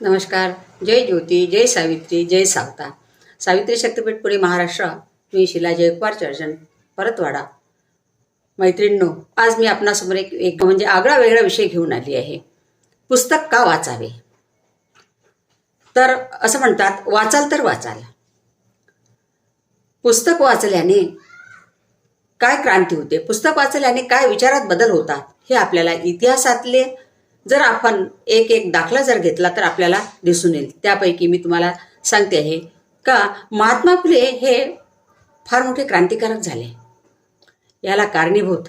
नमस्कार. जय ज्योती जय सावित्री जय सावता. सावित्री शक्तीपीठ पुणे महाराष्ट्र. मी शिला जयकुमार चर्चन परतवाडा. मैत्रिणींनो आज मी आपणासमोर एक एक म्हणजे आगळा वेगळा विषय घेऊन आली आहे. पुस्तक का वाचावे? तर असं म्हणतात वाचाल तर वाचाल. पुस्तक वाचल्याने काय क्रांती होते? पुस्तक वाचल्याने काय विचारात बदल होतात? हे आपल्याला इतिहासातले जर आपण एक एक दाखला जर घेतला तर आपल्याला दिसून येईल. त्यापैकी मी तुम्हाला सांगते आहे का महात्मा फुले हे फार मोठे क्रांतिकारक झाले. याला कारणीभूत.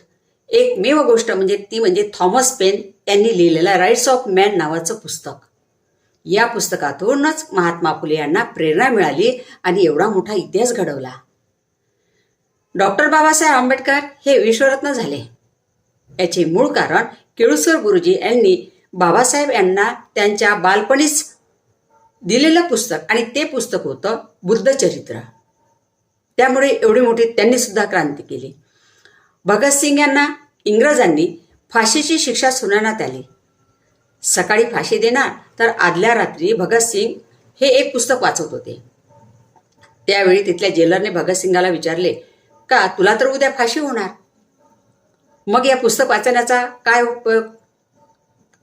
एकमेव गोष्ट म्हणजे ती म्हणजे थॉमस पेन यांनी लिहिलेलं राईट्स ऑफ मॅन नावाचं पुस्तक. या पुस्तकातूनच महात्मा फुले यांना प्रेरणा मिळाली आणि एवढा मोठा इतिहास घडवला. डॉक्टर बाबासाहेब आंबेडकर हे विश्वरत्न झाले. याचे मूळ कारण केळुसकर गुरुजी यांनी बाबासाहेब यांना त्यांच्या बालपणीच दिलेलं पुस्तक आणि ते पुस्तक होतं बुद्धचरित्र त्यामुळे एवढी मोठी त्यांनी सुद्धा क्रांती केली. भगतसिंग यांना इंग्रजांनी फाशीची शिक्षा सुनावण्यात आली. सकाळी फाशी देणार तर आदल्या रात्री भगतसिंग हे एक पुस्तक वाचत होते. त्यावेळी तिथल्या जेलरने भगतसिंगाला विचारले का तुला तर उद्या फाशी होणार? मग या पुस्तक वाचण्याचा काय उपयोग?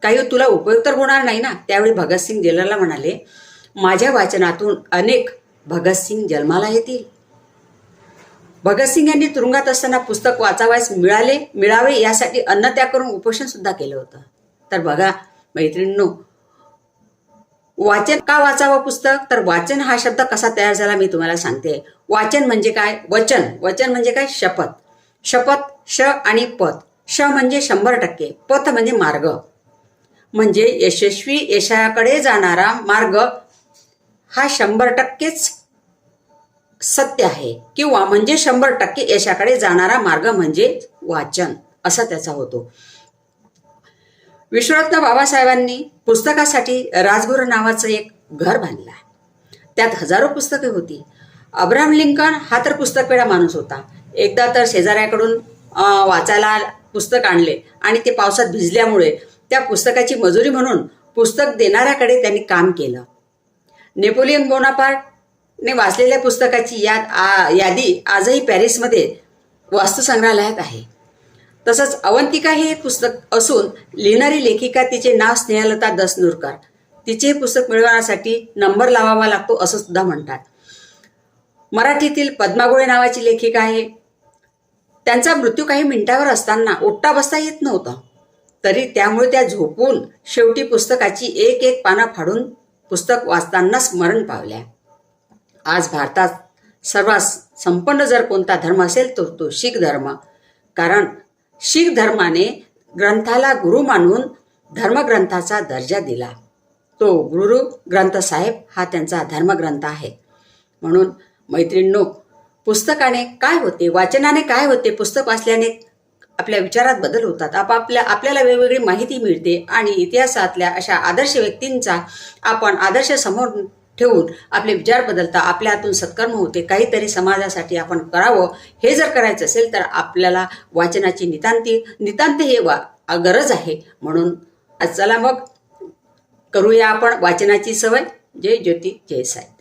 काही तुला उपयोग तर होणार नाही ना? त्यावेळी भगतसिंग जेलरला म्हणाले माझ्या वाचनातून अनेक भगतसिंग जन्माला येतील. भगतसिंग यांनी तुरुंगात असताना पुस्तक वाचावयास मिळाले मिळावे यासाठी अन्नत्याग करून उपोषण सुद्धा केलं होतं. तर बघा मैत्रिणींनो वाचन का वाचावं पुस्तक? तर वाचन हा शब्द कसा तयार झाला मी तुम्हाला सांगते. वाचन म्हणजे काय? वचन. वचन म्हणजे काय? शपथ. शपथ श आणि पथ. श म्हणजे शंभर टक्के. पथ म्हणजे मार्ग. म्हणजे यशस्वी यशाकडे जाणारा मार्ग हा शंभर टक्केच सत्य आहे. किंवा म्हणजे शंभर टक्के यशाकडे जाणारा मार्ग म्हणजे वाचन असा त्याचा होतो. विश्वरत्न बाबासाहेबांनी पुस्तकासाठी राजगुरू नावाचं एक घर बांधलं. त्यात हजारो पुस्तके होती. अब्राहम लिंकन हा तर पुस्तकपेढा माणूस होता. एकदा तर शेजाऱ्याकडून वाचायला पुस्तक आणले आणि ते पावसात भिजल्यामुळे त्या पुस्तकाची मजुरी म्हणून पुस्तक देणाऱ्याकडे त्यांनी काम केलं. नेपोलियन बोनापार्टने वाचलेल्या पुस्तकाची याद आ, यादी आजही पॅरिसमध्ये वास्तुसंग्रहालयात आहे. तसंच अवंतिका हे एक पुस्तक असून लिहिणारी लेखिका तिचे नाव स्नेहलता दसनूरकर. तिचे पुस्तक मिळवण्यासाठी नंबर लावावा लागतो असं सुद्धा म्हणतात. मराठीतील पद्मागोळे नावाची लेखिका आहे. त्यांचा मृत्यू काही मिनिटावर असताना उठता बसता येत नव्हतं. तरी त्यामुळे त्या झोपून शेवटी पुस्तकाची एक एक पानं फाडून पुस्तक वाचताना स्मरण पावल्या. आज भारतात सर्वात संपन्न जर कोणता धर्म असेल तर तो शीख धर्म. कारण शीख धर्माने ग्रंथाला गुरु मानून धर्मग्रंथाचा दर्जा दिला. तो गुरु ग्रंथ साहेब हा त्यांचा धर्मग्रंथ आहे. म्हणून मैत्रिणींनो पुस्तकाने काय होते वाचनाने काय होते पुस्तक वाचल्याने आपल्या विचारात बदल होतात. आपापल्या आपल्याला वेगवेगळी माहिती मिळते आणि इतिहासातल्या अशा आदर्श व्यक्तींचा आपण आदर्श समोर ठेवून आपले विचार बदलता आपल्या हातून सत्कर्म होते. काहीतरी समाजासाठी आपण करावं. हे जर करायचं असेल तर आपल्याला वाचनाची नितांती नितांत हे वा गरज आहे. म्हणून आज चला मग करूया आपण वाचनाची सवय. जय ज्योती जय साई.